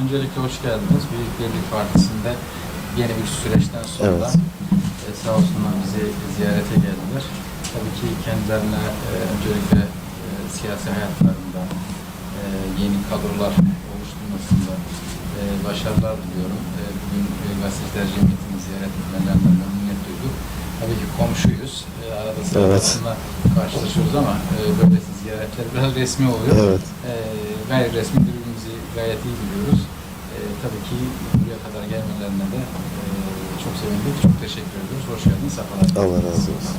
Öncelikle hoş geldiniz. Büyük Birlik Partisi'nde yeni bir süreçten sonra Evet. e, sağ olsunlar bizi ziyarete geldiler. Tabii ki kendilerine e, öncelikle e, siyasi hayatlarında yeni kadrolar oluşturmasında başarılar diliyorum. Bugün gazeteciler cemiyetini ziyaret etmelerinden memnuniyet duyduk. Tabii ki komşuyuz. Arada sırada Evet. karşılaşıyoruz ama böyle ziyaretler biraz resmi oluyor. Evet. Gayri resmi birbirimizi gayet iyi biliyoruz. E, tabii ki buraya kadar gelmelerine de e, çok sevindik. Çok teşekkür ediyoruz. Hoş geldiniz. Sefalar. Allah razı olsun.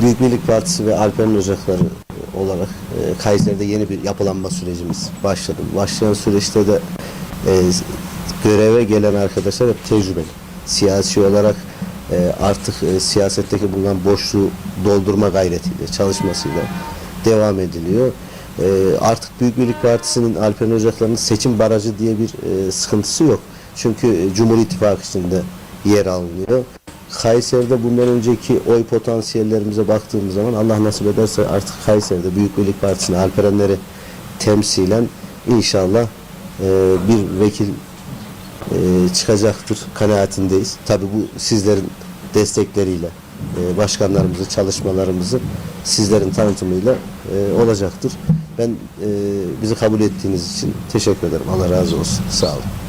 Büyük Birlik Partisi ve Alper'in Ocakları olarak e, Kayseri'de yeni bir yapılanma sürecimiz başladı. Başlayan süreçte de e, göreve gelen arkadaşlar hep tecrübeli. Siyasi olarak e, artık e, siyasetteki bulunan boşluğu doldurma gayretiyle, çalışmasıyla devam ediliyor. E, artık Büyük Birlik Partisi'nin Alper'in Ocakları'nın seçim barajı diye bir e, sıkıntısı yok. Çünkü e, Cumhur İttifakı içinde yer alınıyor. Kayseri'de bundan önceki oy potansiyellerimize baktığımız zaman Allah nasip ederse artık Kayseri'de Büyük Birlik Partisi'nin Alperenleri temsilen inşallah e, bir vekil e, çıkacaktır kanaatindeyiz. Tabii bu sizlerin destekleriyle e, başkanlarımızı, çalışmalarımızı sizlerin tanıtımıyla e, olacaktır. Ben e, bizi kabul ettiğiniz için teşekkür ederim. Allah razı olsun. Sağ olun.